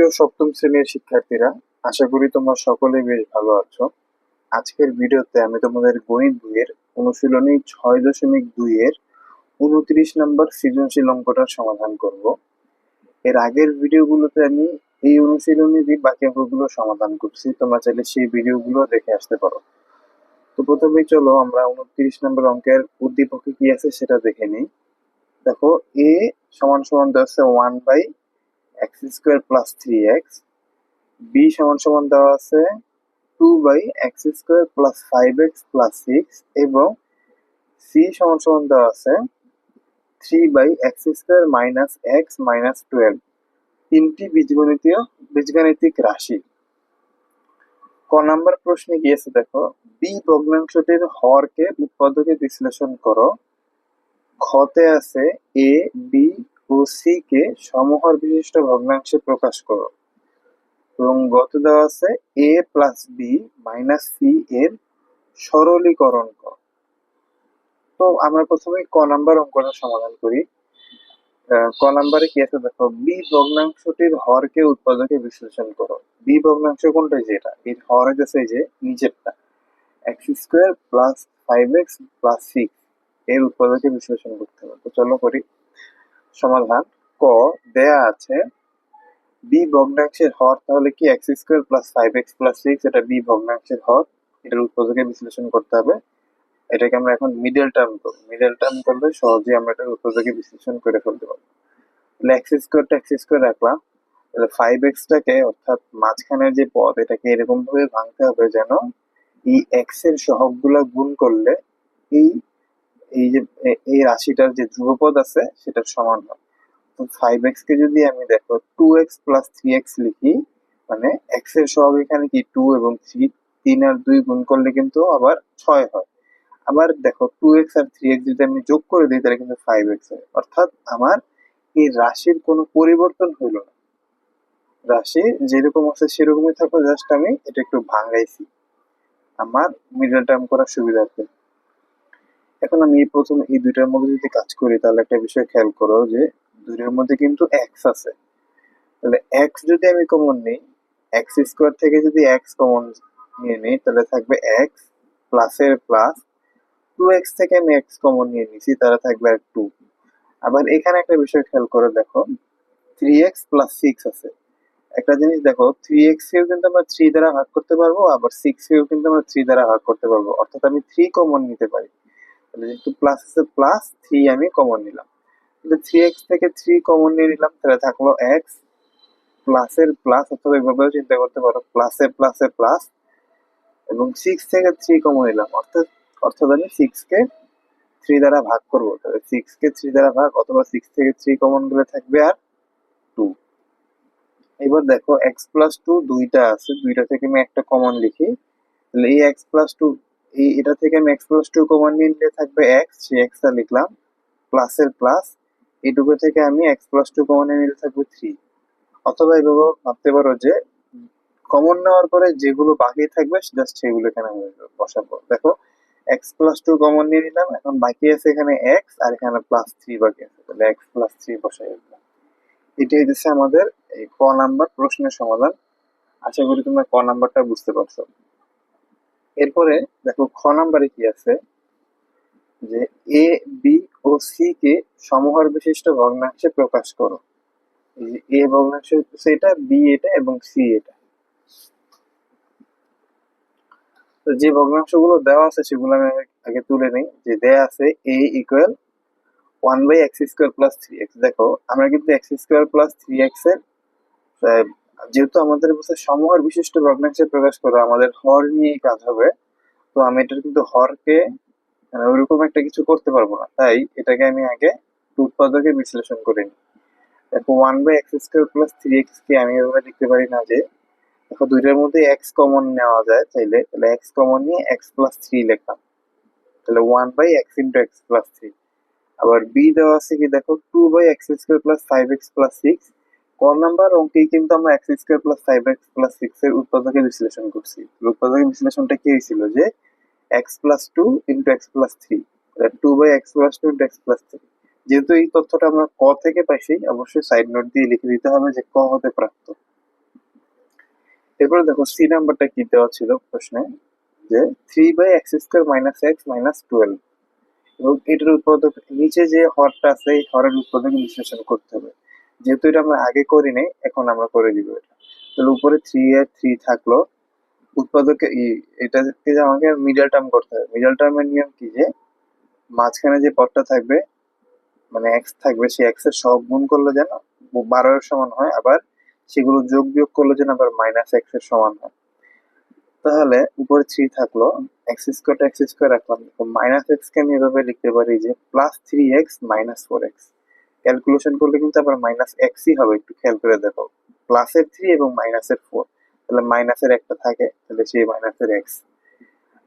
প্রিয় সপ্তম শ্রেণির শিক্ষার্থীরা, আশা করি তোমরা সকলেই বেশ ভালো আছো। আজকের ভিডিওতে আমি তোমাদের গণিত বইয়ের অনুশীলনী ছয় দশমিক দুই এর উনত্রিশ নম্বর সৃজনশীল অঙ্কটার সমাধান করব। এর আগের ভিডিওগুলোতে আমি এই অনুশীলনীরই বাকি অঙ্কগুলো সমাধান করছি। তোমরা চাইলে সেই ভিডিওগুলো দেখে আসতে পারো। তো প্রথমেই চলো, আমরা উনত্রিশ নম্বর অঙ্কের উদ্দীপকে কি আছে সেটা দেখে নিই। দেখো এ সমান সমান দেওয়া আছে one by X square plus three X B সমান সমান দেওয়া আছে two by X square plus five X plus six এবং সি সমান সমান দেওয়া আছে three by X square minus X minus twelve তিনটি বীজগণিতীয়, বীজগাণিতিক রাশি। ক নাম্বার প্রশ্নে গিয়েছে, দেখো বি ভগ্নাংশটির হরকে উৎপাদকে বিশ্লেষণ করো। খতে আছে A B O C K সমহর বিশিষ্ট ভগ্নাংশে প্রকাশ করো। এবং গত দেওয়া আছে A plus B minus C এর সরলীকরণ কর তো আমরা প্রথমে ক নাম্বার অঙ্কটা সমাধান করি। ক নাম্বারে কি আছে দেখো? বি ভগ্নাংশটির হরকে উৎপাদকে বিশ্লেষণ করো। বি ভগ্নাংশ কোনটা? যেটা এর হর হচ্ছে যে নিচেরটা X square plus five X plus six এর উৎপাদকে বিশ্লেষণ করতে হবে। তো চলো করি। সমাধান ক, দেয়া আছে। বি ভগ্নাংশের হর তাহলে কি X square plus five X plus six এটা বি ভগ্নাংশের হর। এটার উৎপাদকে বিশ্লেষণ করতে হবে। এটাকে আমরা এখন মিডল টার্ম করব। মিডল টার্ম করলে সহজেই আমরা এটার উৎপাদকে বিশ্লেষণ করে ফেলতে পারব। তাহলে এক্স স্কোয়ারটা এক্স স্কোয়ার রাখলাম। তাহলে ফাইভ এক্সটাকে অর্থাৎ মাঝখানের যে পদ, এটাকে এরকম ভাবে ভাঙতে হবে যেন এই এক্সের সহগগুলা গুণ করলে এই এই যে এই রাশিটার যে ধ্রুবপদ আছে, সেটার সমান হয়। তো ফাইভ এক্স কে যদি আমি দেখো two X plus three X লিখি মানে এক্সের সহগ এখানে কি টু এবং থ্রি তিন আর দুই গুণ করলে কিন্তু আবার ছয় হয়। আবার দেখো টু এক্স আর থ্রি এক্স যদি আমি যোগ করে দিই, তাহলে কিন্তু ফাইভ এক্স হয়। অর্থাৎ আমার এই রাশির কোনো পরিবর্তন হইল না। রাশি যেরকম আছে, সেরকমই থাকল জাস্ট আমি এটা একটু ভাঙাইছি আমার মিডল টার্ম করার সুবিধার্থে এখন আমি প্রথম এই দুইটার মধ্যে যদি কাজ করি, তাহলে একটা বিষয় খেয়াল করো যে দুইটার মধ্যে কিন্তু এক্স আছে। তাহলে এক্স যদি আমি কমন নিই এক্স স্কোয়ার থেকে যদি এক্স কমন নিয়ে নিই, তাহলে থাকবে এক্স প্লাসের প্লাস টু এক্স থেকে আমি এক্স কমন নিয়ে নিছি, তাহলে থাকবে আর টু আবার এখানে একটা বিষয় খেয়াল করে, দেখো থ্রি এক্স প্লাস সিক্স আছে। একটা জিনিস দেখো থ্রি এক্স কেও কিন্তু আমরা থ্রি দ্বারা ভাগ করতে পারব, আবার সিক্স কেও কিন্তু আমরা থ্রি দ্বারা ভাগ করতে পারব। অর্থাৎ আমি থ্রি কমন নিতে পারি। তাহলে যেহেতু প্লাস আছে প্লাস থ্রি আমি কমন নিলাম। কিন্তু থ্রি এক্স থেকে থ্রি কমন নিয়ে নিলাম, তাহলে থাকল এক্স প্লাসের প্লাস অথবা এভাবেও চিন্তা করতে পারো প্লাসের প্লাসে প্লাস এবং সিক্স থেকে থ্রি কমন নিলাম, অর্থাৎ অর্থাৎ আমি সিক্স কে থ্রি দ্বারা ভাগ করব। তাহলে সিক্স কে থ্রি দ্বারা ভাগ, অথবা সিক্স থেকে থ্রি কমন গেলে থাকবে আর টু এবার দেখো এক্স প্লাস টু দুইটা আছে, দুইটা থেকে আমি একটা কমন লিখি। তাহলে এই এক্স প্লাস টু এই, এটা থেকে আমি এক্স প্লাস টু কমন নিলে থাকবে এক্স সেই এক্সটা লিখলাম প্লাসের প্লাস এটুকু থেকে আমি এক্স প্লাস টু কমন নিলে থাকবে থ্রি অথবা এভাবে ভাবতে পারো যে কমন নেওয়ার পরে যেগুলো বাকি থাকবে জাস্ট সেগুলো এখানে আমি বসাবো। দেখো এক্স প্লাস টু কমন নিয়ে নিলাম, এখন বাকি আছে এখানে এক্স আর এখানে প্লাস থ্রি বাকি আছে। তাহলে এক্স প্লাস থ্রি বসাই দিলাম এটি হচ্ছে আমাদের এই ক নাম্বার প্রশ্নের সমাধান। আশা করি তোমরা ক নাম্বারটা বুঝতে পারছ। এরপরে দেখো খ নাম্বারে কি আছে? যে এ, বি ও সি কে সমহর বিশিষ্ট ভগ্নাংশে প্রকাশ করো। এ ভগ্নাংশ এটা, বি এটা এবং সি এটা। তো যে ভগ্নাংশগুলো দেওয়া আছে সেগুলো আমি আগে- তুলে নিই। যে দেয়া আছে A equal one by X square plus three X দেখো, আমরা কিন্তু এক্স স্কোয়ার প্লাস থ্রি এক্সের যেহেতু আমাদের বলছে সমহর বিশিষ্ট ভগ্নাংশে প্রকাশ করা আমাদের হর নিয়ে কাজ হবে, তো আমি এটার কিন্তু হরকে মানে ওইরকম একটা কিছু করতে পারব না। তাই এটাকে আমি আগে উৎপাদকে বিশ্লেষণ করে নিই। দেখো one by X square plus three X কে আমি এভাবে লিখতে পারি না যে, দেখো দুইটার মধ্যে এক্স কমন নেওয়া যায় চাইলে, তাহলে এক্স কমন নিয়ে এক্স প্লাস থ্রি লিখলাম। তাহলে one by X into X plus three আবার বি দেওয়া আছে কি দেখো two by X square plus five X plus six ক নাম্বার অঙ্কেই কিন্তু আমরা X square plus five X plus six এর উৎপাদকে বিশ্লেষণ করছি। উৎপাদকের বিশ্লেষণটা কি হয়েছিল যে X plus two into X plus three two by X plus two into X plus three যেহেতু এই তথ্যটা আমরা ক থেকে পাইছি, অবশ্যই সাইড নোট দিয়ে লিখে দিতে হবে যে ক হতে প্রাপ্ত। এরপরে দেখো সি নাম্বারটা কি দেওয়া ছিল প্রশ্নে? যে three by X square minus X minus twelve এবং এটার উৎপাদক নিচে যে হরটা আছে, এই হরের উৎপাদক বিশ্লেষণ করতে হবে। যেহেতু এটা আমরা আগে করি নাই এখন আমরা করে দিব এটা। তাহলে উপরে থ্রি আর থ্রি থাকল। উৎপাদকে এটাকে আমাকে মিডল টার্ম করতে হবে। মিডল টার্মের নিয়ম কি যে, মাঝখানে যে পদটা থাকবে মানে এক্স থাকবে, সেই এক্সের সব গুণ করলে যেন বারো এর সমান হয়, আবার সেগুলো যোগ বিয়োগ করলে যেন আবার মাইনাস এক্সের সমান হয়। তাহলে উপরে থ্রি থাকল। এক্স স্কোয়ার এক্স স্কোয়ার রাখলাম। মাইনাস এক্স কে আমি এভাবে লিখতে পারি যে plus three X minus four X calculation করলে কিন্তু আবার মাইনাস এক্সই হবে। একটু খেয়াল করে দেখো। প্লাসের থ্রি এবং মাইনাসের ফোর তাহলে মাইনাসের একটা থাকে, তাহলে সেই মাইনাসের এক্স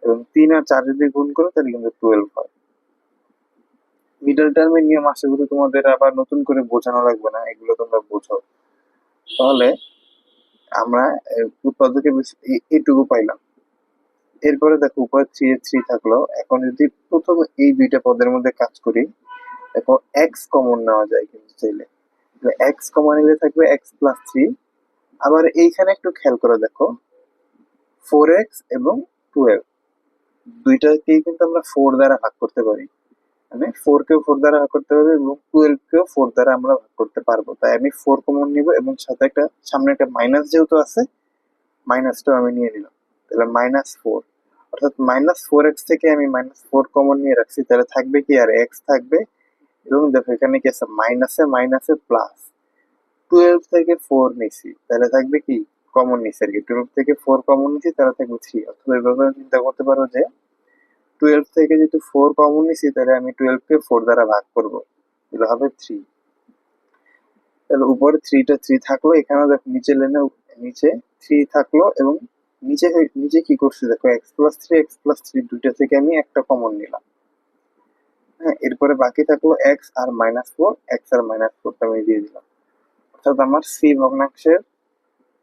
এবং তিন আর চার যদি গুণ করো, তাহলে কিন্তু টুয়েলভ হয়। মিডল টার্মের নিয়ম আশা করি তোমাদের আবার নতুন করে বোঝানো লাগবে না, এগুলো তোমরা বোঝো। তাহলে আমরা উৎপাদকে বেশ- এ- এটুকু পাইলাম। এরপরে দেখো, উপায় থ্রি থ্রি থাকল। এখন যদি প্রথম এই দুইটা পদের মধ্যে কাজ করি দেখো এক্স কমন নেওয়া যায় কিন্তু চাইলে। এক্স কমন নিলে থাকবে এক্স প্লাস থ্রি আবার এইখানে একটু খেয়াল করে দেখো। ফোর এক্স এবং টুয়েলভ দুইটাকেই কিন্তু আমরা ফোর দ্বারা ভাগ করতে পারি। মানে ফোর কেও ফোর দ্বারা ভাগ করতে পারব এবং টুয়েলভ কেও ফোর দ্বারা আমরা ভাগ করতে পারব। তাই আমি ফোর কমন নিব এবং সাথে একটা, সামনে একটা মাইনাস যেহেতু আছে মাইনাসটাও আমি নিয়ে নিলাম। তাহলে মাইনাস ফোর অর্থাৎ মাইনাস ফোর এক্স থেকে আমি মাইনাস ফোর কমন নিয়ে রাখছি, তাহলে থাকবে কি? আর এক্স থাকবে এবং দেখো, এখানে কি আছে? মাইনাসে মাইনাসে প্লাস টুয়েলভ থেকে ফোর নিছি। তাহলে থাকবে কি? কমন নিছি আর কি। টুয়েলভ থেকে ফোর কমন নিছি, তাহলে থাকবে থ্রি অথবা এভাবে চিন্তা করতে পারো যে টুয়েলভ থেকে যেহেতু ফোর কমন নিছি, তাহলে আমি টুয়েলভ কে ফোর দ্বারা ভাগ করব। তাহলে হবে থ্রি তাহলে উপরে থ্রিটা থ্রি থাকল এখানে দেখো নিচে লেনে নিচে থ্রি থাকল এবং নিচে নিচে কি করছি? দেখো X plus three X plus three দুইটা থেকে আমি একটা কমন নিলাম। হ্যাঁ এরপরে বাকি থাকল এক্স আর মাইনাস ফোর এক্স আর মাইনাস ফোরটা আমি দিয়ে দিলাম। অর্থাৎ আমার সি ভগ্নাংশের,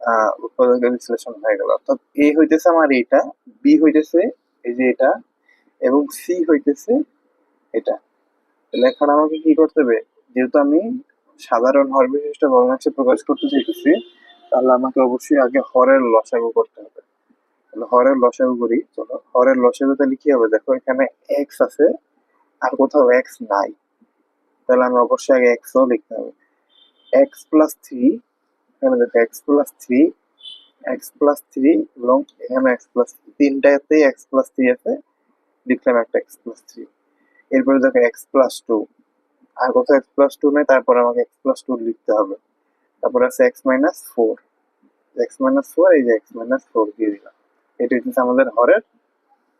আহ উৎপাদকের বিশ্লেষণ হয়ে গেল। অর্থাৎ এ হইতেছে আমার এটা বি হইতেছে এই যে এটা, এবং সি হইতেছে এটা। এখন আমাকে কি করতে হবে? যেহেতু আমি সাধারণ হর বিশিষ্ট ভগ্নাংশে প্রকাশ করতে চাইতেছি, তাহলে আমাকে অবশ্যই আগে হরের লসাগু করতে হবে। হরের লসাগু করি, চলো। হরের লসাগু তাহলে কি হবে, দেখো এখানে এক্স আছে আর কোথাও এক্স নাই। তাহলে আমি অবশ্যই আগে এক্স ও লিখতে হবে। এক্স প্লাস থ্রি এখানে দেখো X plus three X plus three এবং এখানে এক্স প্লাস থ্রি তিনটাতেই এক্স প্লাস থ্রি আছে, লিখলাম একটা এক্স প্লাস থ্রি এরপরে দেখো এক্স প্লাস টু আর কোথাও এক্স প্লাস টু নেই, তারপর আমাকে এক্স প্লাস টু লিখতে হবে। তারপর আছে X minus four X minus four এই যে এক্স মাইনাস ফোর দিয়ে দিলাম। এটা হচ্ছে আমাদের হরের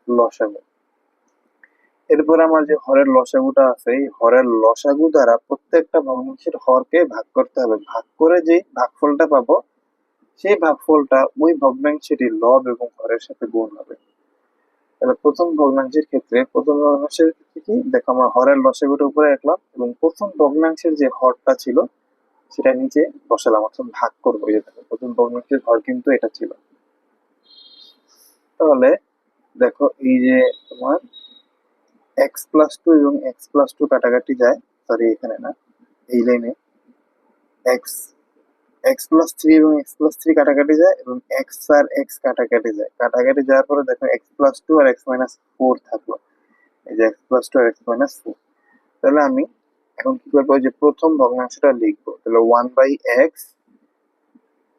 লসাগু। এরপর আমার যে হরের লসাগুটা আছে, এই হরের লসাগু দ্বারা প্রত্যেকটা ভগ্নাংশের হরকে ভাগ করতে হবে। ভাগ করে যে ভাগফলটা পাবো, সেই ভাগফলটা ওই ভগ্নাংশেরই লব এবং হরের সাথে গুণ হবে। তাহলে প্রথম ভগ্নাংশের ক্ষেত্রে, প্রথম ভগ্নাংশের ক্ষেত্রে কি? দেখো আমার হরের লসাগুটা উপরে রাখলাম এবং প্রথম ভগ্নাংশের যে হরটা ছিল, সেটা নিচে বসালাম, অর্থাৎ ভাগ করব। যে দেখো, প্রথম ভগ্নাংশের হর কিন্তু এটা ছিল। তাহলে দেখো, এই যে তোমার এক্স প্লাস টু এবং এক্স প্লাস টু কাটাকাটি যায়। সরি এখানে না, এই লাইনে এক্স এক্স প্লাস থ্রি এবং এক্স প্লাস থ্রি কাটাকাটি যায় এবং এক্স আর এক্স কাটাকাটি যায়। কাটাকাটি যাওয়ার পরে দেখো এক্স প্লাস টু আর এক্স মাইনাস ফোর থাকল। এই যে এক্স প্লাস টু আর এক্স মাইনাস ফোর তাহলে আমি এখন কি করব? যে প্রথম ভগ্নাংশটা লিখব। তাহলে one by X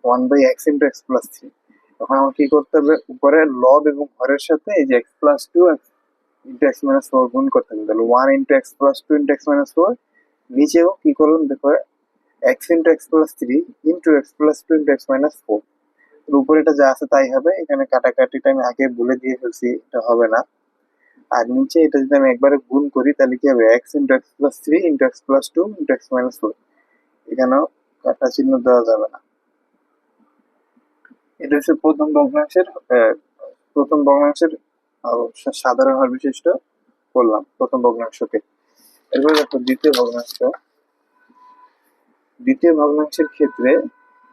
one by X into X plus three তখন আমার কি করতে হবে? উপরে লব এবং হরের সাথে এই যে X plus two into X minus four গুণ করতে হবে। তাহলে one into X plus two into X minus four নিচেও কি করলাম দেখো X into X plus three into X plus two into X minus four উপরে এটা যা আছে তাই হবে, এখানে কাটাকাটিটা আমি আগে বলে দিয়ে ফেলছি, এটা হবে না। আর নিচে এটা যদি আমি একবারে গুণ করি, তাহলে কি হবে? X into X plus three into X plus two into X minus four এখানেও কাটা চিহ্ন দেওয়া যাবে না। এটা হচ্ছে প্রথম ভগ্নাংশের প্রথম ভগ্নাংশের সাধারণ হর বিশিষ্ট করলাম প্রথম ভগ্নাংশকে। এরপর দেখো দ্বিতীয় ভগ্নাংশ। দ্বিতীয় ভগ্নাংশের ক্ষেত্রে,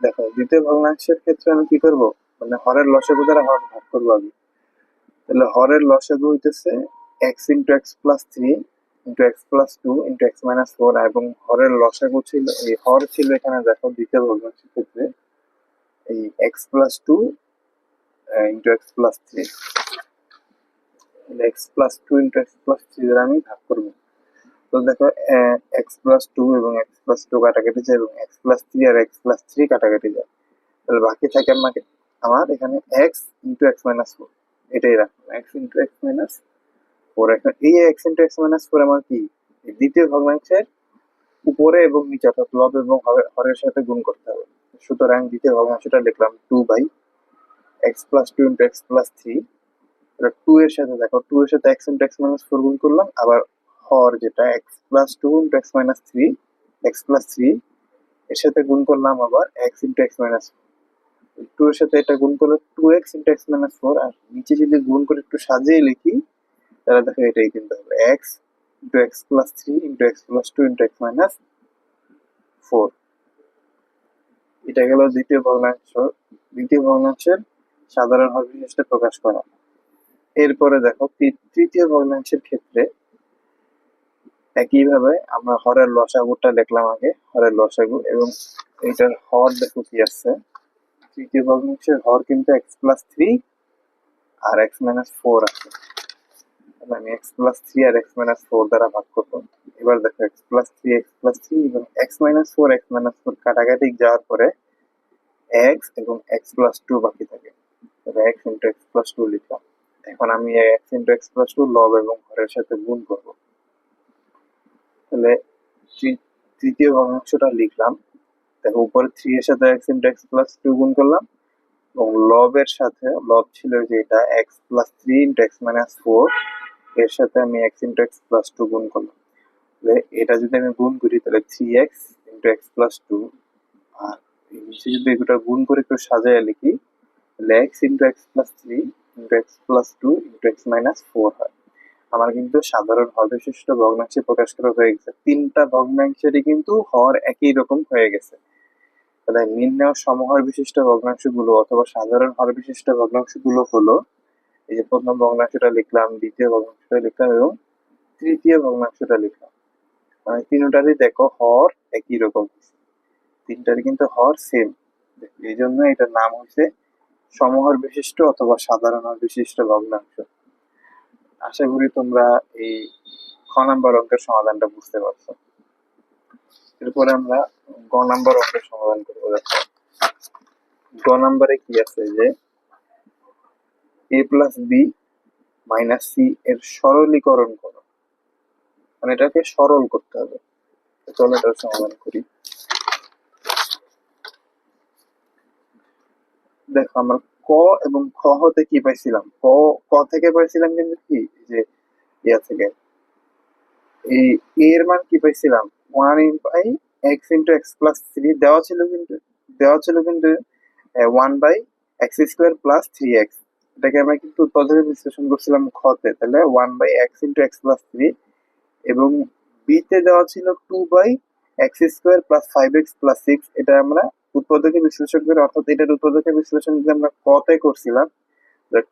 দেখো, দ্বিতীয় ভগ্নাংশের ক্ষেত্রে আমি কি করব? মানে হরের লসাগু দ্বারা হর ভাগ করব আমি। তাহলে হরের লসাগু হইতেছে X into X plus three into X plus two into X minus four এবং হরের লসাগু ছিল, এই হর ছিল এখানে, দেখো, দ্বিতীয় ভগ্নাংশের ক্ষেত্রে, এই X plus two into X plus three X plus two into X plus three দ্বারা আমি ভাগ করব। তো দেখো এক্স প্লাস টু এবং এক্স প্লাস টু কাটাকাটি যায় এবং এক্স প্লাস থ্রি আর এক্স প্লাস থ্রি কাটাকাটি যায়। তাহলে বাকি থাকে আমাকে, আমার এখানে X into X minus four এটাই রাখব। X into X minus four এখন এই X into X minus four আমার কি? দ্বিতীয় ভগ্নাংশের উপরে এবং নিচে, অর্থাৎ লব এবং হরের সাথে গুণ করতে হবে। সুতরাং দ্বিতীয় ভগ্নাংশটা লিখলাম two by X plus two into X plus three two এর সাথে দেখো টু এর সাথে X into X minus four গুণ করলাম, আবার হর যেটা X plus two into X minus three X plus three এর সাথে গুণ করলাম আবার X into X minus two এর সাথে এটা গুণ করলে two X into X minus four আর নিচে যদি গুণ করে একটু সাজিয়ে লিখি, তাহলে দেখো এটাই কিন্তু হবে। X into X plus three into X plus two into X minus four এটা গেল দ্বিতীয় ভগ্নাংশ। দ্বিতীয় ভগ্নাংশের সাধারণ হর প্রকাশ করা। এরপরে দেখো তৃতীয় ভগ্নাংশের ক্ষেত্রে একইভাবে আমরা হরের লসাগুটা দেখলাম আগে, হরের লসাগু এবং এটার হর দেখো কি আছে। তৃতীয় ভগ্নাংশের হর কিন্তু এক্স প্লাস থ্রি আর এক্স মাইনাস ফোর আছে। আমি এক্স প্লাস থ্রি আর এক্স মাইনাস ফোর দ্বারা ভাগ করব। এবার দেখো X plus three X plus three এবং X minus four X minus four কাটাকাটি যাওয়ার পরে এক্স এবং এক্স প্লাস টু বাকি থাকে। তাহলে X into X plus two লিখলাম। এখন আমি X into X plus two লব এবং হরের সাথে গুণ করব। তাহলে তৃতীয় ভগ্নাংশটা লিখলাম। দেখো উপরে থ্রি এর সাথে X into X plus two গুণ করলাম এবং লবের সাথে লব ছিল যে এটা X plus three into X minus four এর সাথে আমি X into X plus two গুণ করলাম। তাহলে এটা যদি আমি গুণ করি, তাহলে three X into X plus two আর যদি এগুলো গুণ করে একটু সাজায় লিখি, তাহলে X into X plus three into X plus two into X minus four হয়। আমার কিন্তু সাধারণ হর বিশিষ্ট ভগ্নাংশে প্রকাশ করা হয়ে গেছে। তিনটা ভগ্নাংশেরই কিন্তু হর একই রকম হয়ে গেছে। তাহলে নির্ণয় সমহর বিশিষ্ট ভগ্নাংশগুলো অথবা সাধারণ হর বিশিষ্ট ভগ্নাংশগুলো হলো, এই যে প্রথম ভগ্নাংশটা লিখলাম, দ্বিতীয় ভগ্নাংশটা লিখলাম এবং তৃতীয় ভগ্নাংশটা লিখলাম। মানে তিনটারই দেখো হর একই রকম। তিনটারই কিন্তু হর সেম এই জন্য এটার নাম হচ্ছে সমহর বিশিষ্ট অথবা সাধারণ বিশিষ্ট ভগ্নাংশ। আশা করি তোমরা এই খ নাম্বার অঙ্কের সমাধানটা বুঝতে পারছ। এরপরে আমরা গ নাম্বার অঙ্কের সমাধান করব, দেখো। গ নাম্বারে কি আছে যে A plus B minus C এর সরলীকরণ করো। মানে এটাকে সরল করতে হবে। চলো এটার সমাধান করি। দেখো, আমরা ক এবং খ হতে কি পাইছিলাম? ক ক থেকে পাইছিলাম কিন্তু কি? যে ইয়া থেকে। এই এর মান কি পাইছিলাম? One in by x into x plus three দেওয়া ছিল কিন্তু, দেওয়া ছিল কিন্তু one by x square plus three x এটাকে আমরা কিন্তু পদ্ধতি বিশ্লেষণ করছিলাম খতে তাহলে one by x into x plus three এবং বিতে দেওয়া ছিল two by x square plus five x plus six এটা আমরা উৎপাদকে বিশ্লেষণ করে অর্থাৎ এটার উৎপাদকে বিশ্লেষণ যদি আমরা কতে করছিলাম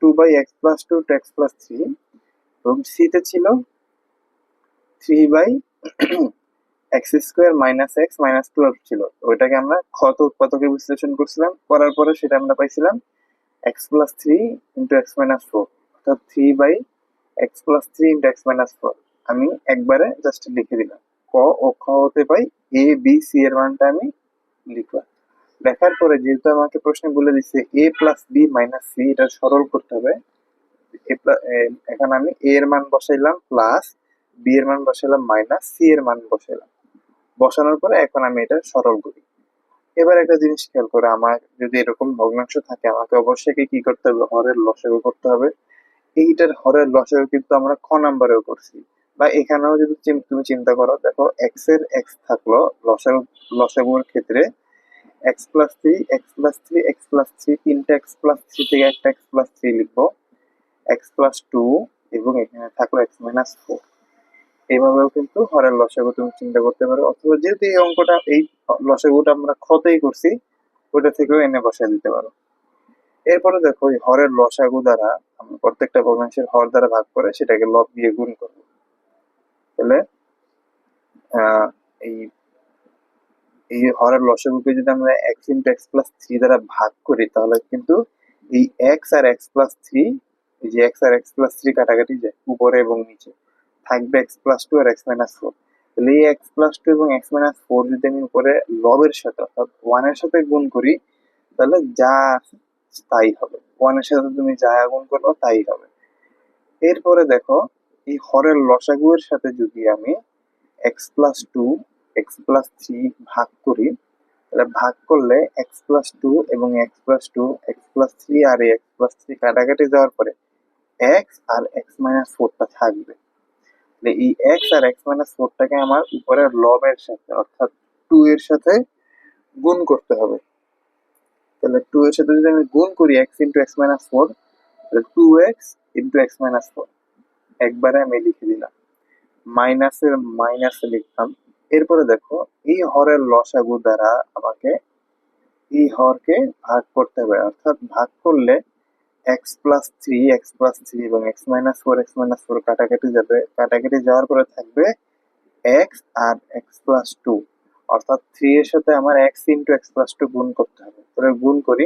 two by x plus two x plus three এবং সিতে ছিল three by x square minus x minus twelve ছিল। ওইটাকে আমরা ক্ষত উৎপাদকে বিশ্লেষণ করছিলাম। করার পরে সেটা আমরা পাইছিলাম x plus three into x minus four অর্থাৎ three by x plus three into x minus four আমি একবারে জাস্ট লিখে দিলাম। ক ও খ হতে পাই এ বি সি এর মানটা আমি লিখলাম। লেখার পরে যেহেতু আমাকে প্রশ্নে বলে দিচ্ছে a plus b minus c এটা সরল করতে হবে। এখন আমি এ এর মান বসাইলাম প্লাস বি এর মান বসাইলাম মাইনাস সি এর মান বসাইলাম। বসানোর পরে এখন আমি এটা সরল করি। এবার একটা জিনিস খেয়াল করে, আমার যদি এরকম ভগ্নাংশ থাকে, আমাকে অবশ্যই কি কি করতে হবে? হরের লসাগু করতে হবে। এইটার হরের লসাগু কিন্তু আমরা খ নাম্বারেও করছি। বা এখানেও যদি তুমি চিন্তা করো, দেখো এক্সের এক্স থাকল, লসাগু, লসাগুর ক্ষেত্রে x plus three x plus three x plus three তিনটা এক্স প্লাস থ্রি থেকে একটা এক্স প্লাস থ্রি লিখব। এক্স প্লাস টু এবং এখানে থাকল এক্স মাইনাস ফোর এইভাবেও কিন্তু হরের লসাগু তুমি চিন্তা করতে পারো। অথবা যেহেতু এই অঙ্কটা, এই লসাগুটা আমরা ক্ষতেই করছি, ওটা থেকেও এনে বসায় দিতে পারো। এরপরে দেখো, এই হরের লসাগু দ্বারা আমরা প্রত্যেকটা ভগ্নাংশের হর দ্বারা ভাগ করে সেটাকে লব দিয়ে গুণ করব। তাহলে এই এই হরের লসাগুকে যদি আমরা x into x plus three দ্বারা ভাগ করি, তাহলে কিন্তু এই এক্স আর এক্স প্লাস থ্রি এই যে এক্স আর এক্স প্লাস থ্রি কাটাকাটি যায় উপরে এবং নিচে, থাকবে এক্স প্লাস টু আর এক্স মাইনাস ফোর তাহলে এই এক্স প্লাস টু এবং এক্স মাইনাস ফোর যদি আমি উপরে লবের সাথে অর্থাৎ ওয়ানের সাথে গুণ করি, তাহলে যা তাই হবে। ওয়ানের সাথে তুমি যা গুণ করবে তাই হবে। এরপরে দেখো, এই হরের লসাগুয়ের সাথে যদি আমি x plus two x plus three ভাগ করি, তাহলে ভাগ করলে এক্স প্লাস টু এবং x plus two x plus three আর এক্স প্লাস থ্রি কাটাকাটি যাওয়ার পরে এক্স আর এক্স মাইনাস ফোরটা থাকবে। তাহলে এই এক্স আর এক্স মাইনাস ফোরটাকে আমার উপরের লবের সাথে, অর্থাৎ টু এর সাথে গুণ করতে হবে। তাহলে টু এর সাথে যদি আমি গুণ করি x into x minus four তাহলে two x into x minus four একবারে আমি লিখে দিলাম। মাইনাসের মাইনাসে লিখলাম এরপরে দেখো এই হরের লসাগু দ্বারা আমাকে এই হরকে ভাগ করতে হবে। অর্থাৎ ভাগ করলে x plus three x plus three এবং x minus four x minus four কাটাকাটি যাবে। কাটাকাটি যাওয়ার পরে থাকবে এক্স আর এক্স প্লাস টু অর্থাৎ থ্রি এর সাথে আমার x into x plus two গুণ করতে হবে। তাহলে গুণ করি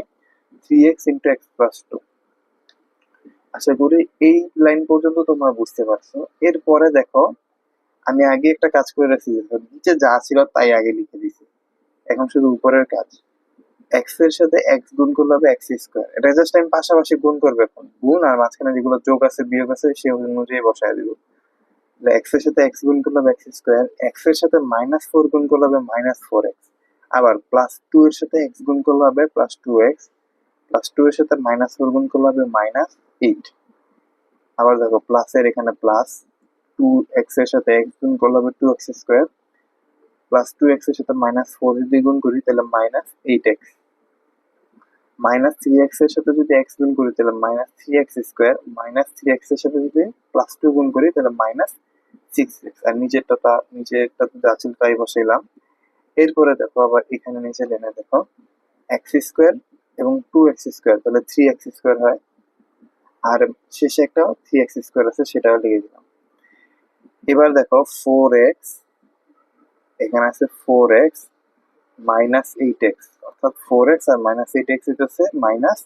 three x into x plus two আশা করি এই লাইন পর্যন্ত তোমরা বুঝতে পারছ। এরপরে দেখো আমি আগে একটা কাজ করে রাখছি নিচে যা ছিল তাই আগে লিখে দিছি। এখন শুধু উপরের কাজ। এক্সের সাথে এক্স গুণ করলে হবে এক্স স্কোয়ার এটা জাস্ট আমি পাশাপাশি গুণ করবে এখন। গুণ আর মাঝখানে যেগুলো যোগ আছে, বিয়োগ আছে, সে অনুযায়ী বসায় দিব। এক্সের সাথে এক্স গুণ করলে হবে এক্স স্কোয়ার এক্সের সাথে মাইনাস ফোর গুণ করলে হবে মাইনাস ফোর এক্স আবার প্লাস টু এর সাথে এক্স গুণ করলে হবে plus two x plus two এর সাথে মাইনাস ফোর গুণ করলে হবে মাইনাস এইট আবার দেখো প্লাসের এখানে প্লাস টু এক্সের সাথে এক্স গুণ করলে two x square plus two এক্সের সাথে মাইনাস ফোর যদি গুণ করি, তাহলে minus eight x minus three এক্সের সাথে যদি এক্স গুণ করি, তাহলে minus three x square minus three এক্সের সাথে যদি প্লাস টু গুণ করি, তাহলে মাইনাস সিক্স এক্স আর নিচেরটা তা নিচেরটা যা ছিল তাই বসাইলাম। এরপরে দেখো আবার এখানে নিচে লেনে দেখো। এক্স স্কোয়ার এবং টু এক্স স্কোয়ার তাহলে থ্রি এক্স স্কোয়ার হয়। আর শেষে একটা থ্রি এক্স স্কোয়ার আছে, সেটাও লিখে দিলাম। এবার দেখো ফোর এক্স এখানে আছে four x minus eight x অর্থাৎ ফোর এক্স আর মাইনাস এইট এক্স হচ্ছে minus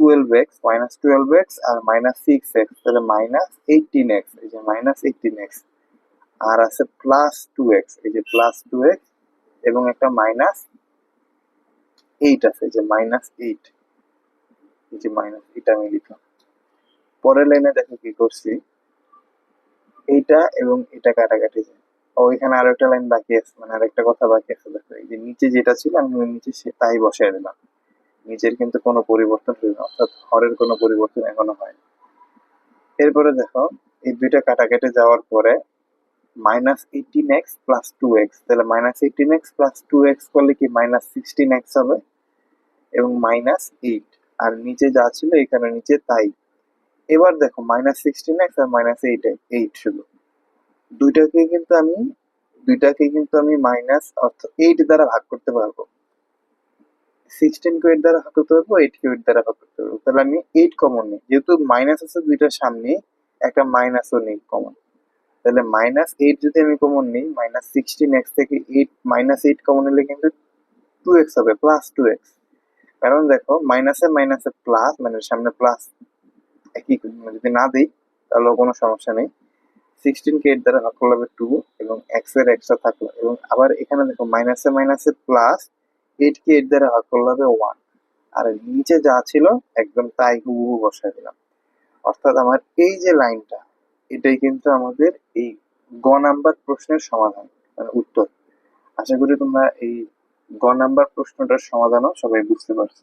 twelve x minus twelve x আর মাইনাস সিক্স এক্স তাহলে মাইনাস এইটিন এক্স এই যে মাইনাস এইটিন এক্স আর আছে প্লাস টু এক্স এই যে প্লাস টু এক্স এবং একটা মাইনাস এইট আছে যে মাইনাস এইট এই যে মাইনাস এটা আমি লিখলাম। পরের লাইনে দেখো কি করছি? এইটা এবং এটা কাটাকাটি যায়। ও, এখানে আরও একটা লাইন বাকি আছে মানে আরেকটা কথা বাকি আছে, দেখো, এই যে নিচে যেটা ছিল, আমি নিচে সে তাই বসাই দিলাম। নিচের কিন্তু কোনো পরিবর্তন হইল অর্থাৎ হরের কোনো পরিবর্তন এখনও হয়নি। এরপরে দেখো, এই দুইটা কাটাকেটে যাওয়ার পরে minus eighteen x plus two x তাহলে minus eighteen x plus two x করলে কি মাইনাস সিক্সটিন এক্স হবে? এবং মাইনাস এইট আর নিচে যা ছিল, এখানে নিচে তাই। এবার দেখো মাইনাস সিক্সটিন এক্স আর মাইনাস এইট এইট শুধু দুইটাকে কিন্তু আমি, দুইটাকে কিন্তু আমি মাইনাস অর্থাৎ এইট দ্বারা ভাগ করতে পারব। সিক্সটিন কে দ্বারা ভাগ করতে পারব এইট কে দ্বারা ভাগ করতে পারব। তাহলে আমি এইট কমন নিই। যেহেতু মাইনাস আছে দুইটার সামনে, একটা মাইনাসও নেই কমন তাহলে মাইনাস এইট যদি আমি কমন নিই মাইনাস সিক্সটিন এক্স থেকে এইট মাইনাস এইট কমন নিলে কিন্তু টু এক্স হবে প্লাস টু এক্স কারণ দেখো মাইনাসে মাইনাসে প্লাস মানে সামনে প্লাস একই যদি না দিই, তাহলে কোনো সমস্যা নেই। সিক্সটিন কে এর দ্বারা ভাগ করলে হবে টু এবং এক্সের এক্সট্রা থাকল। এবং আবার এখানে দেখো মাইনাসে মাইনাসে প্লাস এইট কে এর দ্বারা ভাগ করলে হবে ওয়ান আর নিচে যা ছিল, একদম তাই হুবহু বসাই দিলাম। অর্থাৎ আমার এই যে লাইনটা, এটাই কিন্তু আমাদের এই গ নাম্বার প্রশ্নের সমাধান মানে উত্তর। আশা করি তোমরা এই গ নাম্বার প্রশ্নটার সমাধানও সবাই বুঝতে পারছ।